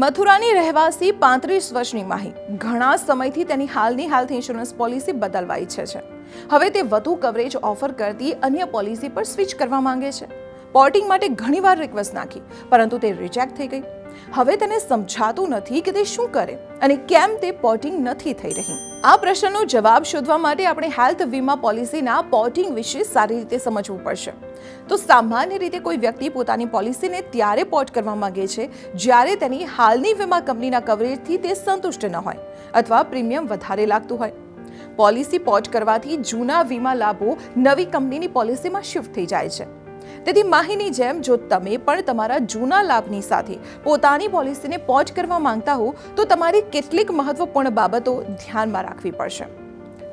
મથુરાની રહેવાસી પાંત્રીસ વર્ષની માહી ઘણા સમયથી તેની હાલની હેલ્થ ઇન્સ્યોરન્સ પોલિસી બદલવા ઈચ્છે છે. હવે તે વધુ કવરેજ ઓફર કરતી અન્ય પોલિસી પર સ્વિચ કરવા માંગે છે. પોર્ટિંગ માટે ઘણીવાર રિક્વેસ્ટ નાખી, પરંતુ તે રિજેક્ટ થઈ ગઈ. હવે તેને સમજાતું નથી કે તે શું કરે અને કેમ તે પોર્ટિંગ નથી થઈ રહી. આ પ્રશ્નનો જવાબ શોધવા માટે આપણે હેલ્થ વીમા પોલિસીના પોર્ટિંગ વિશે સારી રીતે સમજવું પડશે. તો સામાન્ય રીતે કોઈ વ્યક્તિ પોતાની પોલિસીને ત્યારે પોર્ટ કરવા માંગે છે, જ્યારે તેની હાલની વીમા કંપનીના કવરેજથી તે સંતુષ્ટ ન હોય અથવા પ્રીમિયમ વધારે લાગતું હોય. પોલિસી પોર્ટ કરવાથી જૂના વીમા લાભો નવી કંપનીની પોલિસીમાં શિફ્ટ થઈ જાય છે. તેથી માહીની જેમ જો તમે પણ તમારા જૂના લાભની સાથે પોતાની પોલિસીને પોર્ટ કરવા માંગતા હો, તો તમારી કેટલીક મહત્વપૂર્ણ બાબતો ધ્યાનમાં રાખવી પડશે.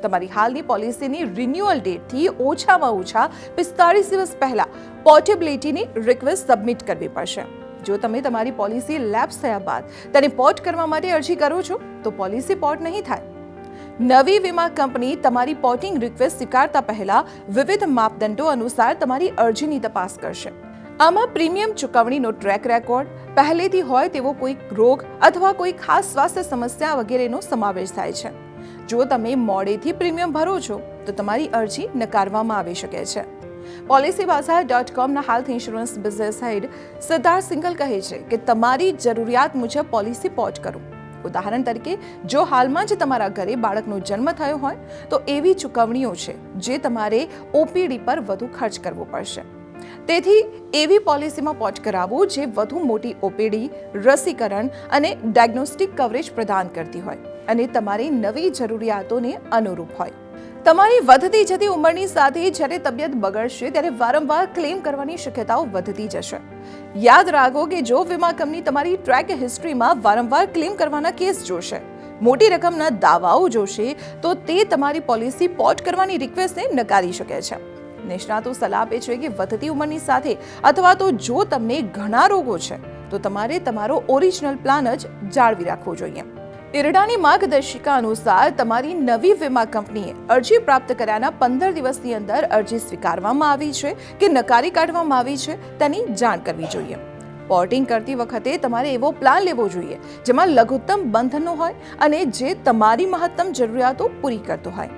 તમારી હાલની પોલિસીની રિન્યુઅલ ડેટથી ઓછામાં ઓછા પિસ્તાળીસ દિવસ પહેલાં પોર્ટેબિલિટીની રિક્વેસ્ટ સબમિટ કરવી પડશે. જો તમે તમારી પોલિસી લેપ્સ થયા બાદ તેને પોર્ટ કરવા માટે અરજી કરો છો, તો પોલિસી પોર્ટ નહીં થાય. નવી વીમા કંપની તમારી પોર્ટિંગ રિક્વેસ્ટ સ્વીકારતા પહેલા વિવિધ માપદંડો અનુસાર તમારી અરજીની તપાસ કરશે. આમાં પ્રીમિયમ ચૂકવણીનો ટ્રેક રેકોર્ડ, પહેલેથી હોય તેવો કોઈ રોગ અથવા કોઈ ખાસ સ્વાસ્થ્ય સમસ્યા વગેરેનો સમાવેશ થાય છે. જો તમે મોડેથી પ્રીમિયમ ભરો છો, તો તમારી અરજી નકારવામાં આવી શકે છે. Policybazaar dot કોમના health insurance business head Siddharth Singal કહે છે કે તમારી જરૂરિયાત મુજબ પોલિસી પોર્ટ કરો. ઉદાહરણ તરીકે, જો હાલમાં જ તમારા ઘરે બાળકનો જન્મ થયો હોય, તો એવી ચૂકવણીઓ છે જે તમારે ઓપીડી પર વધુ ખર્ચ કરવો પડશે. તેથી એવી પોલિસીમાં પોચ કરાવવું જે વધુ મોટી ઓપીડી, રસીકરણ અને ડાયગ્નોસ્ટિક કવરેજ પ્રદાન કરતી હોય અને તમારી નવી જરૂરિયાતોને અનુરૂપ હોય. તમારી વધતી જતી ઉંમરની સાથે જ્યારે તબિયત બગડશે, ત્યારે વારંવાર ક્લેમ કરવાની શક્યતાઓ વધતી જશે. યાદ રાખો કે જો વીમા કંપની તમારી ટ્રેક હિસ્ટ્રીમાં વારંવાર ક્લેમ કરવાના કેસ જોશે, મોટી રકમના દાવાઓ જોશે, તો તે તમારી પોલિસી પોર્ટ કરવાની રિક્વેસ્ટને નકારી શકે છે. નિષ્ણાતો સલાહ આપે છે કે વધતી ઉંમરની સાથે, અથવા તો જો તમને ઘણા રોગો છે, તો તમારે તમારો ઓરિજિનલ પ્લાન જ જાળવી રાખવો જોઈએ. ઇરડાની માર્ગદર્શિકા અનુસાર તમારી નવી વીમા કંપનીએ અરજી પ્રાપ્ત કર્યાના પંદર દિવસની અંદર અરજી સ્વીકારવામાં આવી છે કે નકારી કાઢવામાં આવી છે તેની જાણ કરવી જોઈએ. પોર્ટિંગ કરતી વખતે તમારે એવો પ્લાન લેવો જોઈએ જેમાં લઘુત્તમ બંધનો હોય અને જે તમારી મહત્તમ જરૂરિયાતો પૂરી કરતો હોય.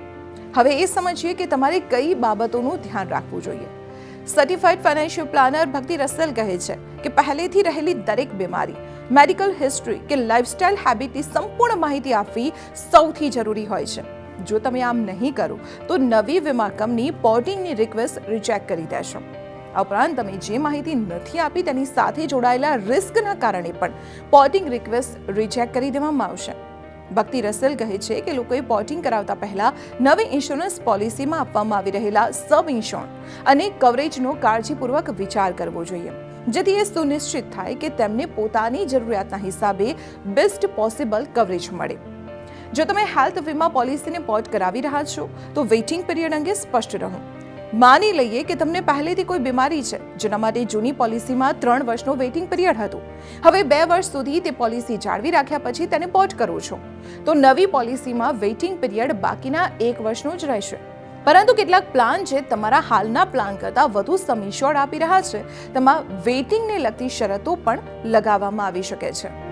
હવે એ સમજીએ કે તમારે કઈ બાબતોનું ધ્યાન રાખવું જોઈએ. Certified financial planner Bhakti Rasal કહે છે કે પહેલેથી રહેલી દરેક બીમારી મેડિકલ હિસ્ટ્રી કે લાઇફસ્ટાઇલ હેબિટની સંપૂર્ણ માહિતી આપવી સૌથી જરૂરી હોય છે. જો તમે આમ નહીં કરો, તો નવી વીમા કંપની પોર્ટિંગની રિક્વેસ્ટ રિજેક્ટ કરી દેશો. આ ઉપરાંત તમે જે માહિતી નથી આપી તેની સાથે જોડાયેલા રિસ્કના કારણે પણ પોર્ટિંગ રિક્વેસ્ટ રિજેક્ટ કરી દેવામાં આવશે. ભક્તિ રસેલ કહે છે કે લોકોએ પોર્ટિંગ કરાવતા પહેલા નવી ઇન્સ્યોરન્સ પોલિસીમાં આપવામાં આવી રહેલા સબ ઇન્સ્યોર અને કવરેજનો કાળજીપૂર્વક વિચાર કરવો જોઈએ, જેથી એ સુનિશ્ચિત થાય કે તેમને પોતાની જરૂરિયાતના હિસાબે બેસ્ટ પોસિબલ કવરેજ મળે. જો તમે હેલ્થ વીમા પોલિસીને પોર્ટ કરાવી રહ્યા છો, તો વેઇટિંગ પીરિયડ અંગે સ્પષ્ટ રહો. માની લઈએ કે તમને પહેલેથી કોઈ બીમારી છે, જેના માટે જૂની પોલિસીમાં ત્રણ વર્ષનો વેઇટિંગ પિરિયડ હતો. હવે બે વર્ષ સુધી તે પોલિસી જાળવી રાખ્યા પછી તેને પોર્ટ કરો છો. તો નવી પોલિસીમાં વેઇટિંગ પિરિયડ બાકીના એક વર્ષનો જ રહેશે. પરંતુ કેટલાક પ્લાન જે તમારા હાલના પ્લાન કરતાં વધુ સમીશોળ આપી રહ્યા છે. તેમાં વેઇટિંગને લગતી શરતો પણ લગાવવામાં આવી શકે છે.